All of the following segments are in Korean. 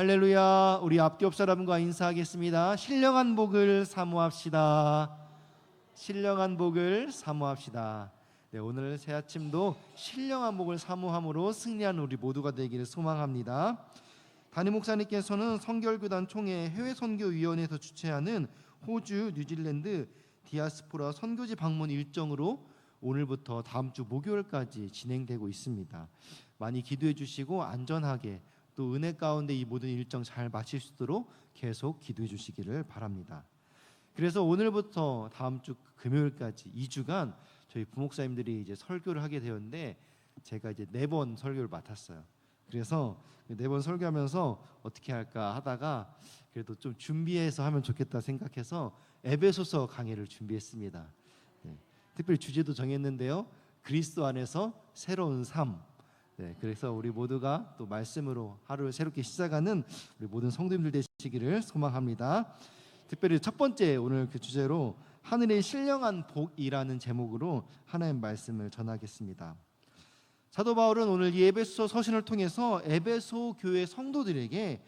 할렐루야. 우리 앞뒤 옆 사람과 인사하겠습니다. 신령한 복을 사모합시다. 신령한 복을 사모합시다. 네, 오늘 새 아침도 신령한 복을 사모함으로 승리하는 우리 모두가 되기를 소망합니다. 담임 목사님께서는 성결교단 총회 해외 선교 위원회에서 주최하는 호주, 뉴질랜드 디아스포라 선교지 방문 일정으로 오늘부터 다음 주 목요일까지 진행되고 있습니다. 많이 기도해 주시고 안전하게 또 은혜 가운데 이 모든 일정 잘 마칠 수 있도록 계속 기도해 주시기를 바랍니다. 그래서 오늘부터 다음 주 금요일까지 2주간 저희 부목사님들이 이제 설교를 하게 되었는데 제가 이제 네 번 설교를 맡았어요. 그래서 네 번 설교하면서 어떻게 할까 하다가 그래도 좀 준비해서 하면 좋겠다 생각해서 에베소서 강의를 준비했습니다. 네, 특별히 주제도 정했는데요. 그리스도 안에서 새로운 삶. 네, 그래서 우리 모두가 또 말씀으로 하루를 새롭게 시작하는 우리 모든 성도님들 되시기를 소망합니다. 특별히 첫 번째 오늘 그 주제로 하늘의 신령한 복이라는 제목으로 하나님 말씀을 전하겠습니다. 사도 바울은 오늘 이 에베소 서신을 통해서 에베소 교회 성도들에게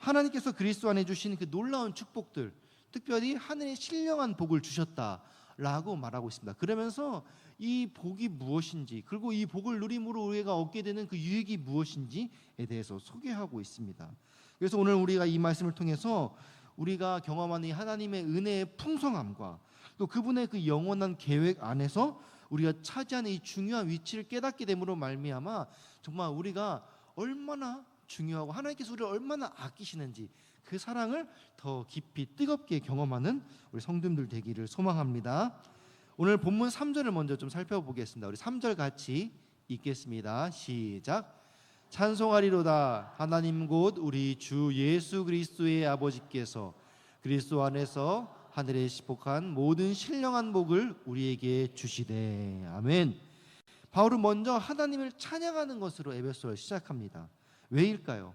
하나님께서 그리스도 안에 주신 그 놀라운 축복들, 특별히 하늘의 신령한 복을 주셨다 라고 말하고 있습니다. 그러면서 이 복이 무엇인지, 그리고 이 복을 누림으로 우리가 얻게 되는 그 유익이 무엇인지에 대해서 소개하고 있습니다. 그래서 오늘 우리가 이 말씀을 통해서 우리가 경험하는 이 하나님의 은혜의 풍성함과 또 그분의 그 영원한 계획 안에서 우리가 차지하는 이 중요한 위치를 깨닫게 됨으로 말미암아 정말 우리가 얼마나 중요하고 하나님께서 우리를 얼마나 아끼시는지 그 사랑을 더 깊이 뜨겁게 경험하는 우리 성도님들 되기를 소망합니다. 오늘 본문 3절을 먼저 좀 살펴보겠습니다. 우리 3절 같이 읽겠습니다. 시작. 찬송하리로다 하나님 곧 우리 주 예수 그리스도의 아버지께서 그리스도 안에서 하늘에 시복한 모든 신령한 복을 우리에게 주시되 아멘. 바울은 먼저 하나님을 찬양하는 것으로 에베소를 시작합니다. 왜일까요?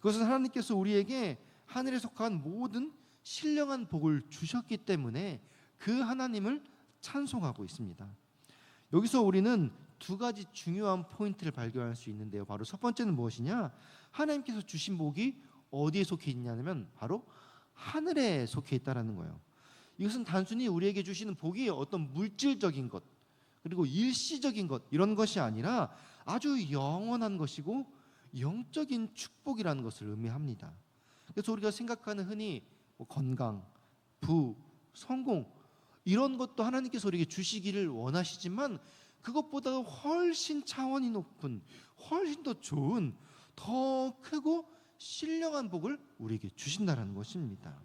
그것은 하나님께서 우리에게 하늘에 속한 모든 신령한 복을 주셨기 때문에 그 하나님을 찬송하고 있습니다. 여기서 우리는 두 가지 중요한 포인트를 발견할 수 있는데요. 바로 첫 번째는 무엇이냐? 하나님께서 주신 복이 어디에 속해 있냐면 바로 하늘에 속해 있다라는 거예요. 이것은 단순히 우리에게 주시는 복이 어떤 물질적인 것 그리고 일시적인 것 이런 것이 아니라 아주 영원한 것이고 영적인 축복이라는 것을 의미합니다. 그래서 우리가 생각하는 흔히 뭐 건강, 부, 성공 이런 것도 하나님께서 우리에게 주시기를 원하시지만 그것보다 훨씬 차원이 높은 훨씬 더 좋은 더 크고 신령한 복을 우리에게 주신다라는 것입니다.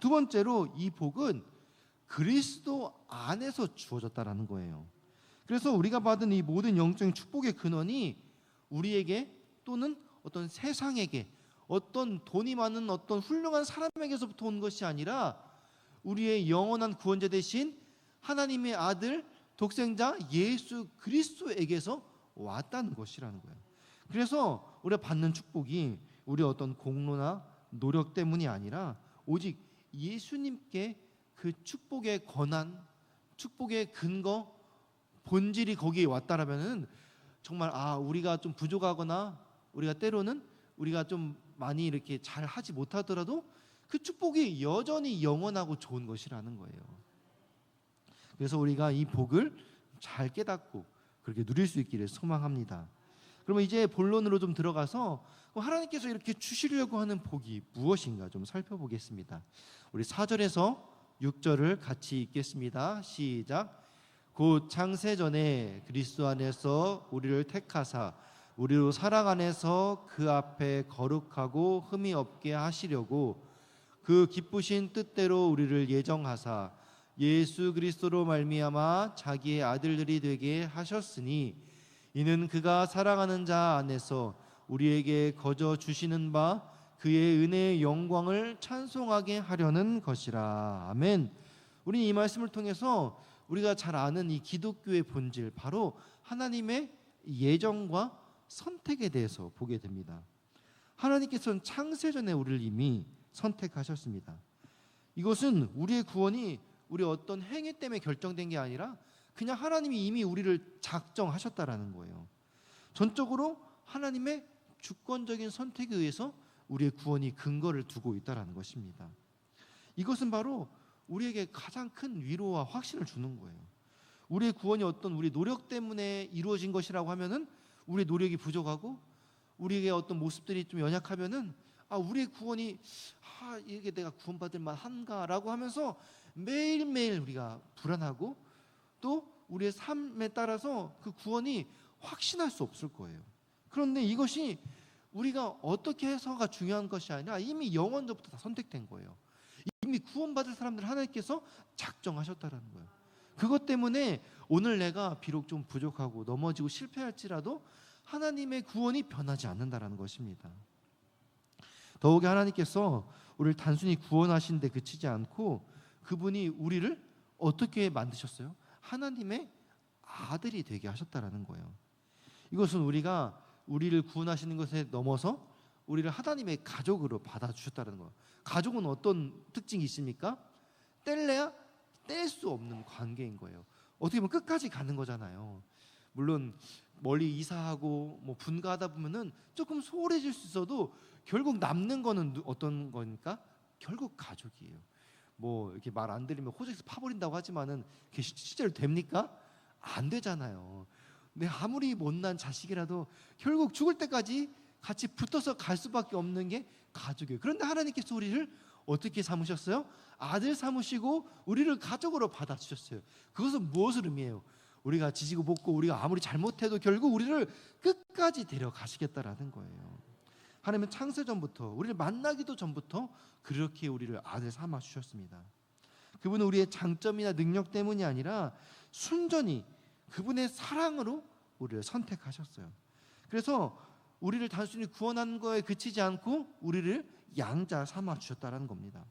두 번째로 이 복은 그리스도 안에서 주어졌다라는 거예요. 그래서 우리가 받은 이 모든 영적인 축복의 근원이 우리에게 또는 어떤 세상에게 어떤 돈이 많은 어떤 훌륭한 사람에게서부터 온 것이 아니라 우리의 영원한 구원자 대신 하나님의 아들 독생자 예수 그리스도에게서 왔다는 것이라는 거예요. 그래서 우리가 받는 축복이 우리 어떤 공로나 노력 때문이 아니라 오직 예수님께 그 축복의 권한, 축복의 근거, 본질이 거기에 왔다라면은 정말 아 우리가 좀 부족하거나 우리가 때로는 우리가 좀 많이 이렇게 잘 하지 못하더라도 그 축복이 여전히 영원하고 좋은 것이라는 거예요. 그래서 우리가 이 복을 잘 깨닫고 그렇게 누릴 수 있기를 소망합니다. 그러면 이제 본론으로 좀 들어가서 하나님께서 이렇게 주시려고 하는 복이 무엇인가 좀 살펴보겠습니다. 우리 4절에서 6절을 같이 읽겠습니다. 시작. 곧 창세 전에 그리스도 안에서 우리를 택하사 우리로 사랑 안에서 그 앞에 거룩하고 흠이 없게 하시려고 그 기쁘신 뜻대로 우리를 예정하사 예수 그리스도로 말미암아 자기의 아들들이 되게 하셨으니 이는 그가 사랑하는 자 안에서 우리에게 거저 주시는 바 그의 은혜의 영광을 찬송하게 하려는 것이라. 아멘. 우리 이 말씀을 통해서 우리가 잘 아는 이 기독교의 본질 바로 하나님의 예정과 선택에 대해서 보게 됩니다. 하나님께서는 창세전에 우리를 이미 선택하셨습니다. 이것은 우리의 구원이 우리 어떤 행위 때문에 결정된 게 아니라 그냥 하나님이 이미 우리를 작정하셨다라는 거예요. 전적으로 하나님의 주권적인 선택에 의해서 우리의 구원이 근거를 두고 있다라는 것입니다. 이것은 바로 우리에게 가장 큰 위로와 확신을 주는 거예요. 우리의 구원이 어떤 우리 노력 때문에 이루어진 것이라고 하면은 우리의 노력이 부족하고 우리에게 어떤 모습들이 좀 연약하면은 아 우리의 구원이 아 이게 내가 구원받을 만한가라고 하면서 매일매일 우리가 불안하고 또 우리의 삶에 따라서 그 구원이 확신할 수 없을 거예요. 그런데 이것이 우리가 어떻게 해서가 중요한 것이 아니라 이미 영원부터 다 선택된 거예요. 이미 구원받을 사람들 하나님께서 작정하셨다라는 거예요. 그것 때문에 오늘 내가 비록 좀 부족하고 넘어지고 실패할지라도 하나님의 구원이 변하지 않는다라는 것입니다. 더욱이 하나님께서 우리를 단순히 구원하신 데 그치지 않고 그분이 우리를 어떻게 만드셨어요? 하나님의 아들이 되게 하셨다라는 거예요. 이것은 우리가 우리를 구원하시는 것에 넘어서 우리를 하나님의 가족으로 받아주셨다는 거예요. 가족은 어떤 특징이 있습니까? 뗄래야 뗄 수 없는 관계인 거예요. 어떻게 보면 끝까지 가는 거잖아요. 물론 멀리 이사하고 뭐 분가하다 보면은 조금 소홀해질 수 있어도 결국 남는 거는 누- 어떤 거니까 결국 가족이에요. 뭐 이렇게 말 안 들으면 호적에서 파버린다고 하지만은 실제로 됩니까? 안 되잖아요. 근데 아무리 못난 자식이라도 결국 죽을 때까지 같이 붙어서 갈 수밖에 없는 게 가족이에요. 그런데 하나님께서 우리를 어떻게 삼으셨어요? 아들 삼으시고 우리를 가족으로 받아주셨어요. 그것은 무엇을 의미해요? 우리가 지지고 볶고 우리가 아무리 잘못해도 결국 우리를 끝까지 데려가시겠다라는 거예요. 하나님은 창세 전부터 우리를 만나기도 전부터 그렇게 우리를 아들 삼아 주셨습니다. 그분은 우리의 장점이나 능력 때문이 아니라 순전히 그분의 사랑으로 우리를 선택하셨어요. 그래서 우리를 단순히 구원한 거에 그치지 않고 우리를 양자 삼아 주셨다라는 겁니다.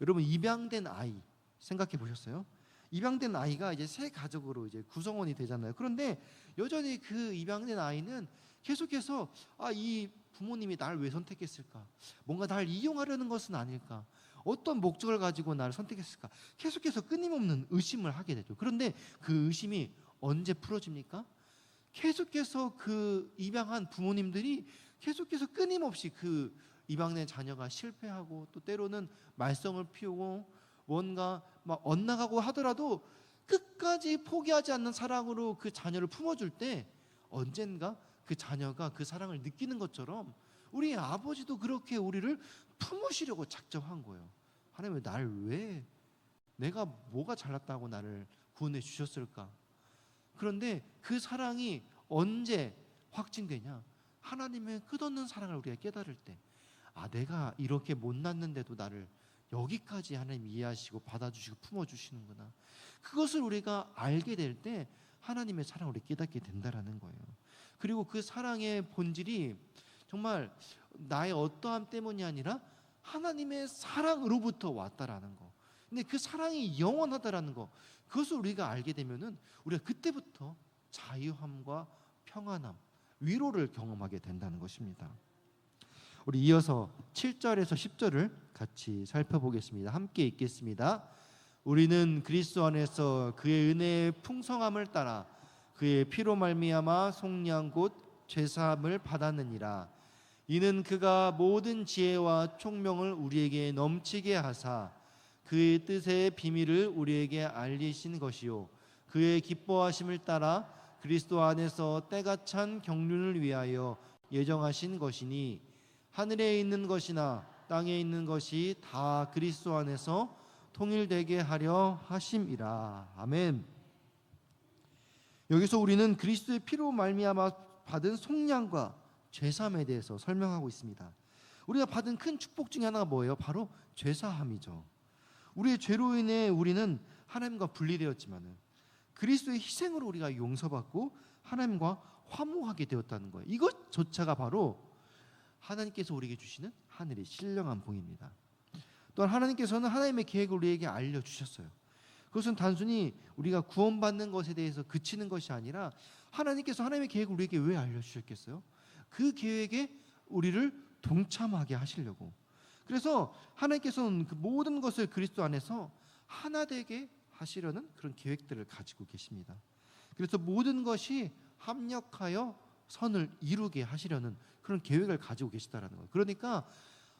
여러분 입양된 아이 생각해 보셨어요? 입양된 아이가 이제 새 가족으로 이제 구성원이 되잖아요. 그런데 여전히 그 입양된 아이는 계속해서 아 이 부모님이 날왜 선택했을까? 뭔가 날 이용하려는 것은 아닐까? 어떤 목적을 가지고 나를 선택했을까? 계속해서 끊임없는 의심을 하게 되죠. 그런데 그 의심이 언제 풀어집니까? 계속해서 그 입양한 부모님들이 계속해서 끊임없이 그 입양된 자녀가 실패하고 또 때로는 말썽을 피우고 뭔가 막 엇나가고 하더라도 끝까지 포기하지 않는 사랑으로 그 자녀를 품어줄 때 언젠가 그 자녀가 그 사랑을 느끼는 것처럼 우리 아버지도 그렇게 우리를 품으시려고 작정한 거예요. 하나님 날 왜 내가 뭐가 잘났다고 나를 구원해 주셨을까? 그런데 그 사랑이 언제 확증되냐? 하나님의 끝없는 사랑을 우리가 깨달을 때, 아 내가 이렇게 못났는데도 나를 여기까지 하나님 이해하시고 받아주시고 품어주시는구나. 그것을 우리가 알게 될 때 하나님의 사랑을 깨닫게 된다라는 거예요. 그리고 그 사랑의 본질이 정말 나의 어떠함 때문이 아니라 하나님의 사랑으로부터 왔다라는 거. 근데 그 사랑이 영원하다라는 거. 그것을 우리가 알게 되면은 우리가 그때부터 자유함과 평안함, 위로를 경험하게 된다는 것입니다. 우리 이어서 7절에서 10절을 같이 살펴보겠습니다. 함께 읽겠습니다. 우리는 그리스도 안에서 그의 은혜의 풍성함을 따라 그의 피로 말미암아 속량 곧 죄사함을 받았느니라. 이는 그가 모든 지혜와 총명을 우리에게 넘치게 하사 그의 뜻의 비밀을 우리에게 알리신 것이요 그의 기뻐하심을 따라 그리스도 안에서 때가 찬 경륜을 위하여 예정하신 것이니 하늘에 있는 것이나 땅에 있는 것이 다 그리스도 안에서 통일되게 하려 하심이라 아멘. 여기서 우리는 그리스도의 피로 말미암아 받은 속량과 죄사함에 대해서 설명하고 있습니다. 우리가 받은 큰 축복 중에 하나가 뭐예요? 바로 죄사함이죠. 우리의 죄로 인해 우리는 하나님과 분리되었지만은 그리스도의 희생으로 우리가 용서받고 하나님과 화목하게 되었다는 거예요. 이것조차가 바로 하나님께서 우리에게 주시는 하늘의 신령한 복입니다. 또한 하나님께서는 하나님의 계획을 우리에게 알려 주셨어요. 그것은 단순히 우리가 구원받는 것에 대해서 그치는 것이 아니라 하나님께서 하나님의 계획을 우리에게 왜 알려 주셨겠어요? 그 계획에 우리를 동참하게 하시려고. 그래서 하나님께서는 그 모든 것을 그리스도 안에서 하나 되게 하시려는 그런 계획들을 가지고 계십니다. 그래서 모든 것이 합력하여 선을 이루게 하시려는 그런 계획을 가지고 계시다라는 거예요. 그러니까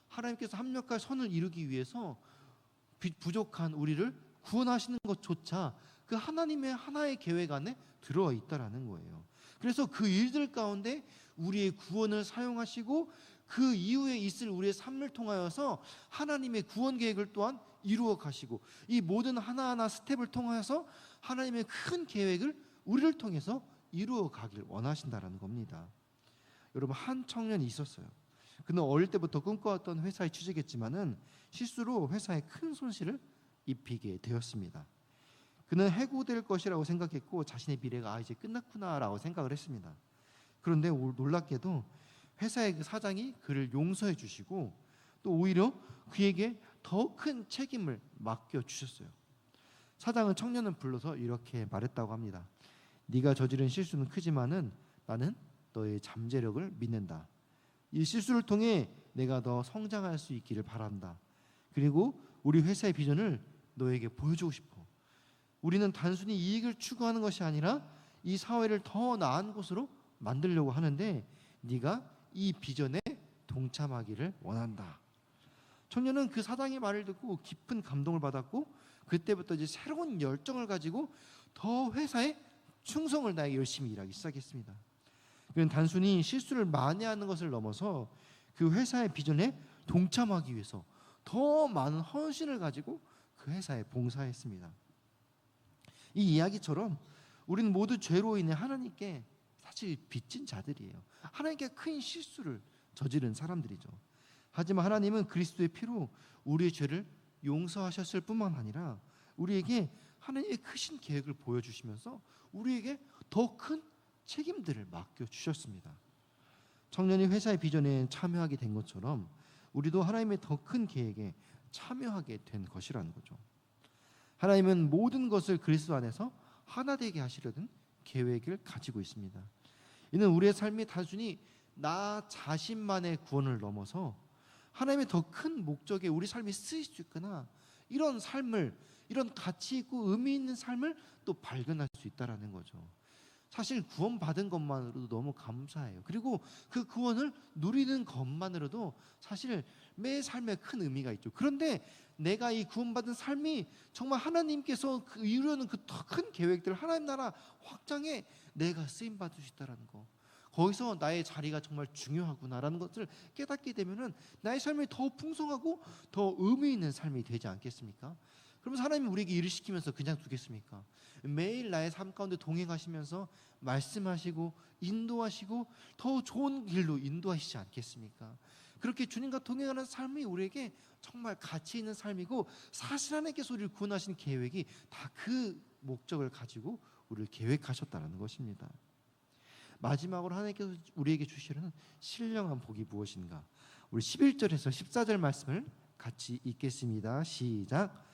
하나님께서 합력할 선을 이루기 위해서 비- 부족한 우리를 구원하시는 것조차 그 하나님의 하나의 계획 안에 들어와 있다라는 거예요. 그래서 그 일들 가운데 우리의 구원을 사용하시고 그 이후에 있을 우리의 삶을 통하여서 하나님의 구원 계획을 또한 이루어 가시고 이 모든 하나하나 스텝을 통하여서 하나님의 큰 계획을 우리를 통해서 이루어 가길 원하신다라는 겁니다. 여러분 한 청년이 있었어요. 그는 어릴 때부터 꿈꿔왔던 회사에 취직했지만은 실수로 회사에 큰 손실을 입히게 되었습니다. 그는 해고될 것이라고 생각했고 자신의 미래가 아 이제 끝났구나라고 생각을 했습니다. 그런데 오- 놀랍게도 회사의 그 사장이 그를 용서해 주시고 또 오히려 그에게 더 큰 책임을 맡겨 주셨어요. 사장은 청년을 불러서 이렇게 말했다고 합니다. 네가 저지른 실수는 크지만은 나는 너의 잠재력을 믿는다. 이 실수를 통해 내가 더 성장할 수 있기를 바란다. 그리고 우리 회사의 비전을 너에게 보여주고 싶어. 우리는 단순히 이익을 추구하는 것이 아니라 이 사회를 더 나은 곳으로 만들려고 하는데 네가 이 비전에 동참하기를 원한다. 청년은 그 사장의 말을 듣고 깊은 감동을 받았고 그때부터 이제 새로운 열정을 가지고 더 회사에 충성을 다해 열심히 일하기 시작했습니다. 그는 단순히 실수를 만회하는 것을 넘어서 그 회사의 비전에 동참하기 위해서 더 많은 헌신을 가지고 그 회사에 봉사했습니다. 이 이야기처럼 우리는 모두 죄로 인해 하나님께 사실 빚진 자들이에요. 하나님께 큰 실수를 저지른 사람들이죠. 하지만 하나님은 그리스도의 피로 우리의 죄를 용서하셨을 뿐만 아니라 우리에게 하나님의 크신 계획을 보여주시면서 우리에게 더 큰 책임들을 맡겨 주셨습니다. 청년이 회사의 비전에 참여하게 된 것처럼 우리도 하나님의 더 큰 계획에 참여하게 된 것이라는 거죠. 하나님은 모든 것을 그리스도 안에서 하나 되게 하시려는 계획을 가지고 있습니다. 이는 우리의 삶이 단순히 나 자신만의 구원을 넘어서 하나님의 더 큰 목적에 우리 삶이 쓰일 수 있거나 이런 삶을 이런 가치 있고 의미 있는 삶을 또 발견할 수 있다라는 거죠. 사실 구원 받은 것만으로도 너무 감사해요. 그리고 그 구원을 누리는 것만으로도 사실 매 삶에 큰 의미가 있죠. 그런데 내가 이 구원받은 삶이 정말 하나님께서 그 이루는 그더큰 계획들 하나님 나라 확장에 내가 쓰임 받을 수 있다라는 거. 거기서 나의 자리가 정말 중요하구나라는 것을 깨닫게 되면은 나의 삶이 더 풍성하고 더 의미 있는 삶이 되지 않겠습니까? 그러면 하나님이 우리에게 일을 시키면서 그냥 두겠습니까? 매일 나의 삶 가운데 동행하시면서 말씀하시고 인도하시고 더 좋은 길로 인도하시지 않겠습니까? 그렇게 주님과 동행하는 삶이 우리에게 정말 가치 있는 삶이고 사실 하나님께서 우리를 구원하신 계획이 다 그 목적을 가지고 우리를 계획하셨다는 것입니다. 마지막으로 하나님께서 우리에게 주시려는 신령한 복이 무엇인가? 우리 11절에서 14절 말씀을 같이 읽겠습니다. 시작.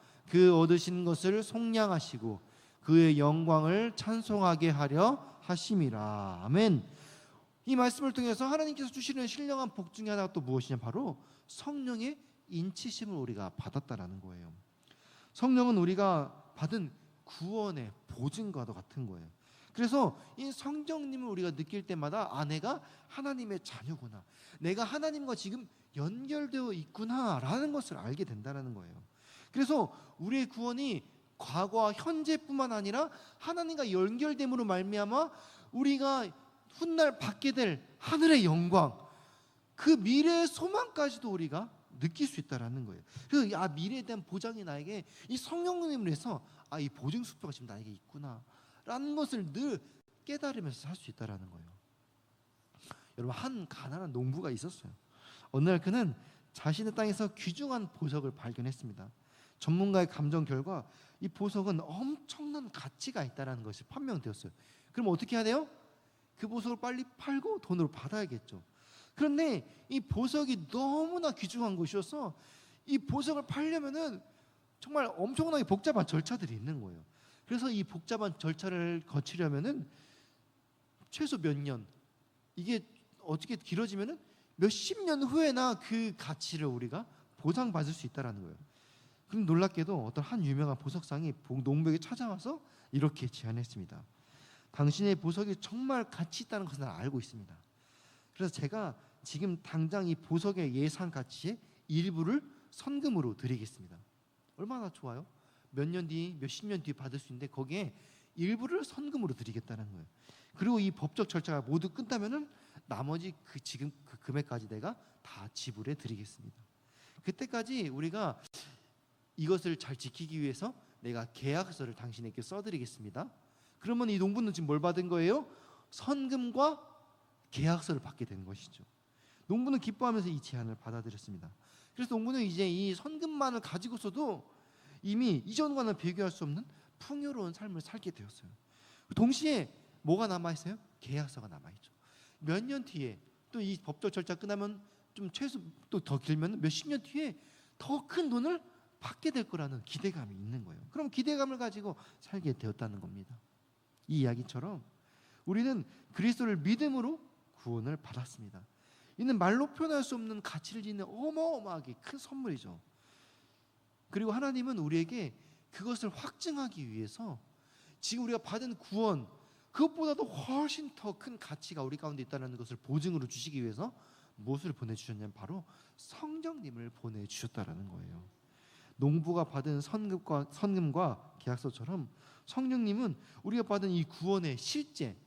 그 얻으신 것을 속량하시고 그의 영광을 찬송하게 하려 하심이라 아멘. 이 말씀을 통해서 하나님께서 주시는 신령한 복 중에 하나가 또 무엇이냐 바로 성령의 인치심을 우리가 받았다라는 거예요. 성령은 우리가 받은 구원의 보증과도 같은 거예요. 그래서 이 성령님을 우리가 느낄 때마다 아 내가 하나님의 자녀구나. 내가 하나님과 지금 연결되어 있구나라는 것을 알게 된다는 거예요. 그래서 우리의 구원이 과거와 현재뿐만 아니라 하나님과 연결됨으로 말미암아 우리가 훗날 받게 될 하늘의 영광 그 미래의 소망까지도 우리가 느낄 수 있다라는 거예요. 그래서 아 미래에 대한 보장이 나에게 이 성령님을 해서 아 이 보증 수표가 지금 나에게 있구나라는 것을 늘 깨달으면서 살 수 있다라는 거예요. 여러분 한 가난한 농부가 있었어요. 어느 날 그는 자신의 땅에서 귀중한 보석을 발견했습니다. 전문가의 감정 결과 이 보석은 엄청난 가치가 있다라는 것이 판명되었어요. 그럼 어떻게 해야 돼요? 그 보석을 빨리 팔고 돈으로 받아야겠죠. 그런데 이 보석이 너무나 귀중한 것이어서 이 보석을 팔려면은 정말 엄청나게 복잡한 절차들이 있는 거예요. 그래서 이 복잡한 절차를 거치려면은 최소 몇 년, 이게 어떻게 길어지면은 몇십 년 후에나 그 가치를 우리가 보상받을 수 있다라는 거예요. 그럼 놀랍게도 어떤 한 유명한 보석상이 복- 농부에게 찾아와서 이렇게 제안했습니다. 당신의 보석이 정말 가치 있다는 것을 난 알고 있습니다. 그래서 제가 지금 당장 이 보석의 예상 가치의 일부를 선금으로 드리겠습니다. 얼마나 좋아요? 몇 년 뒤, 몇 십 년 뒤에 받을 수 있는데 거기에 일부를 선금으로 드리겠다는 거예요. 그리고 이 법적 절차가 모두 끝나면은 나머지 그 지금 그 금액까지 내가 다 지불해 드리겠습니다. 그때까지 우리가 이것을 잘 지키기 위해서 내가 계약서를 당신에게 써드리겠습니다. 그러면 이 농부는 지금 뭘 받은 거예요? 선금과 계약서를 받게 된 것이죠. 농부는 기뻐하면서 이 제안을 받아들였습니다. 그래서 농부는 이제 이 선금만을 가지고서도 이미 이전과는 비교할 수 없는 풍요로운 삶을 살게 되었어요. 동시에 뭐가 남아 있어요? 계약서가 남아 있죠. 몇 년 뒤에 또 이 법적 절차 끝나면 좀 최소 또 더 길면 몇십 년 뒤에 더 큰 돈을 받게 될 거라는 기대감이 있는 거예요. 그럼 기대감을 가지고 살게 되었다는 겁니다. 이 이야기처럼 우리는 그리스도를 믿음으로 구원을 받았습니다. 이는 말로 표현할 수 없는 가치를 지닌 어마어마하게 큰 선물이죠. 그리고 하나님은 우리에게 그것을 확증하기 위해서 지금 우리가 받은 구원 그것보다도 훨씬 더 큰 가치가 우리 가운데 있다는 것을 보증으로 주시기 위해서 무엇을 보내주셨냐면 바로 성령님을 보내주셨다라는 거예요. 농부가 받은 선금과 선금과 계약서처럼 성령님은 우리가 받은 이 구원의 실제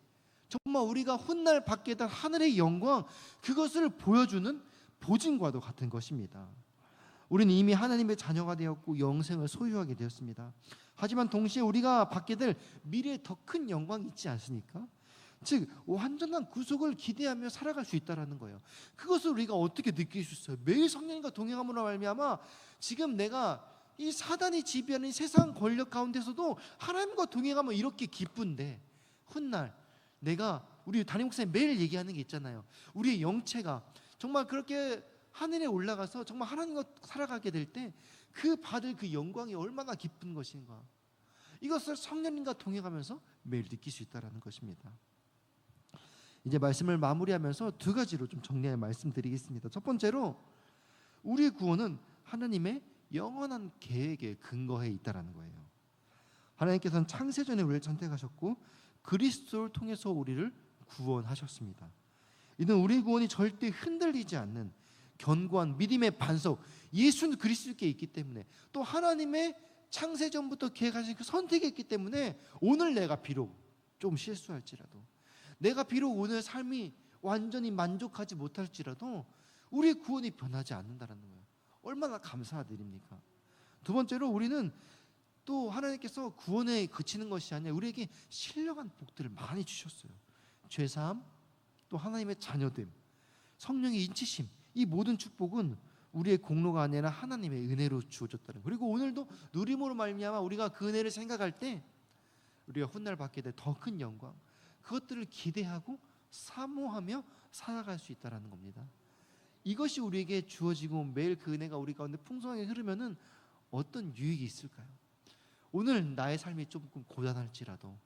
정말 우리가 훗날 받게 될 하늘의 영광 그것을 보여주는 보증과도 같은 것입니다. 우리는 이미 하나님의 자녀가 되었고 영생을 소유하게 되었습니다. 하지만 동시에 우리가 받게 될 미래에 더 큰 영광이 있지 않습니까? 즉 완전한 구속을 기대하며 살아갈 수 있다라는 거예요. 그것을 우리가 어떻게 느낄 수 있어요? 매일 성령님과 동행함으로 말미암아 지금 내가 이 사단이 지배하는 이 세상 권력 가운데서도 하나님과 동행하면 이렇게 기쁜데 훗날 내가 우리 담임 목사님 매일 얘기하는 게 있잖아요. 우리의 영체가 정말 그렇게 하늘에 올라가서 정말 하나님과 살아가게 될 때 그 받을 그 영광이 얼마나 기쁜 것인가. 이것을 성령님과 동행하면서 매일 느낄 수 있다라는 것입니다. 이제 말씀을 마무리하면서 두 가지로 좀 정리해 말씀드리겠습니다. 첫 번째로 우리의 구원은 하나님의 영원한 계획에 근거해 있다라는 거예요. 하나님께서는 창세전에 우리를 선택하셨고 그리스도를 통해서 우리를 구원하셨습니다. 이는 우리의 구원이 절대 흔들리지 않는 견고한 믿음의 반석 예수 그리스도께 있기 때문에 또 하나님의 창세전부터 계획하신 그 선택이 있기 때문에 오늘 내가 비록 좀 실수할지라도 내가 비록 오늘 삶이 완전히 만족하지 못할지라도 우리의 구원이 변하지 않는다는 거예요. 얼마나 감사드립니까? 두 번째로 우리는 또 하나님께서 구원에 그치는 것이 아니라 우리에게 신령한 복들을 많이 주셨어요. 죄사함, 또 하나님의 자녀됨, 성령의 인치심, 이 모든 축복은 우리의 공로가 아니라 하나님의 은혜로 주어졌다는 거예요. 그리고 오늘도 누림으로 말미암아 우리가 그 은혜를 생각할 때 우리가 훗날 받게 될 더 큰 영광, 그것들을 기대하고 사모하며 살아갈 수 있다라는 겁니다. 이것이 우리에게 주어지고 매일 그 은혜가 우리 가운데 풍성하게 흐르면은 어떤 유익이 있을까요? 오늘 나의 삶이 조금 고단할지라도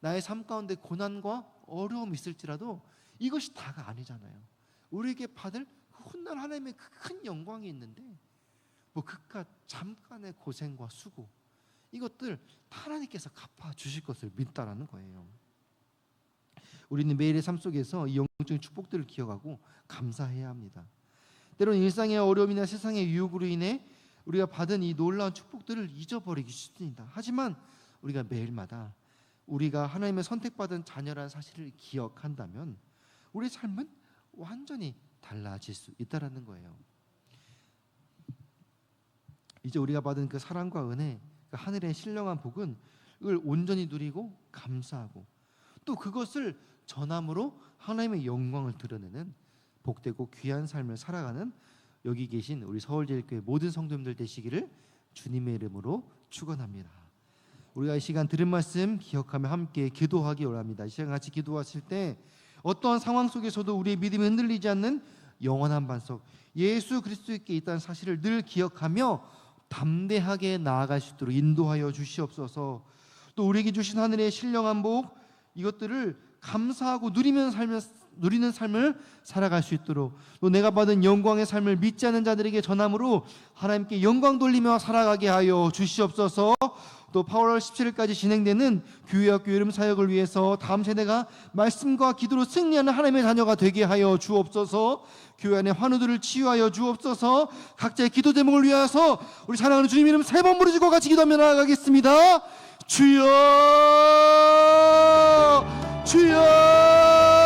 나의 삶 가운데 고난과 어려움이 있을지라도 이것이 다가 아니잖아요. 우리에게 받을 그 훗날 하나님의 그큰 영광이 있는데 뭐 그깟 잠깐의 고생과 수고 이것들 하나님께서 갚아 주실 것을 믿다라는 거예요. 우리는 매일의 삶 속에서 이 영적인 축복들을 기억하고 감사해야 합니다. 때로는 일상의 어려움이나 세상의 유혹으로 인해 우리가 받은 이 놀라운 축복들을 잊어버리기 쉽습니다. 하지만 우리가 매일마다 우리가 하나님의 선택받은 자녀라는 사실을 기억한다면 우리 삶은 완전히 달라질 수 있다라는 거예요. 이제 우리가 받은 그 사랑과 은혜, 그 하늘의 신령한 복은 을 온전히 누리고 감사하고 또 그것을 전함으로 하나님의 영광을 드러내는 복되고 귀한 삶을 살아가는 여기 계신 우리 서울제일교회 모든 성도님들 되시기를 주님의 이름으로 축원합니다. 우리가 이 시간 들은 말씀 기억하며 함께 기도하기 원합니다. 이 시간 같이 기도하실 때 어떠한 상황 속에서도 우리의 믿음이 흔들리지 않는 영원한 반석 예수 그리스도께 있다는 사실을 늘 기억하며 담대하게 나아갈 수 있도록 인도하여 주시옵소서. 또 우리에게 주신 하늘의 신령한 복 이것들을 감사하고 누리면 살면 누리는 삶을 살아갈 수 있도록 또 내가 받은 영광의 삶을 믿지 않는 자들에게 전함으로 하나님께 영광 돌리며 살아가게 하여 주시옵소서. 또 8월 17일까지 진행되는 교회학교 여름 사역을 위해서 다음 세대가 말씀과 기도로 승리하는 하나님의 자녀가 되게 하여 주옵소서. 교회 안의 환우들을 치유하여 주옵소서. 각자의 기도 제목을 위하여서 우리 사랑하는 주님 이름 세 번 부르짖고 같이 기도하며 나아가겠습니다. 주여 주여!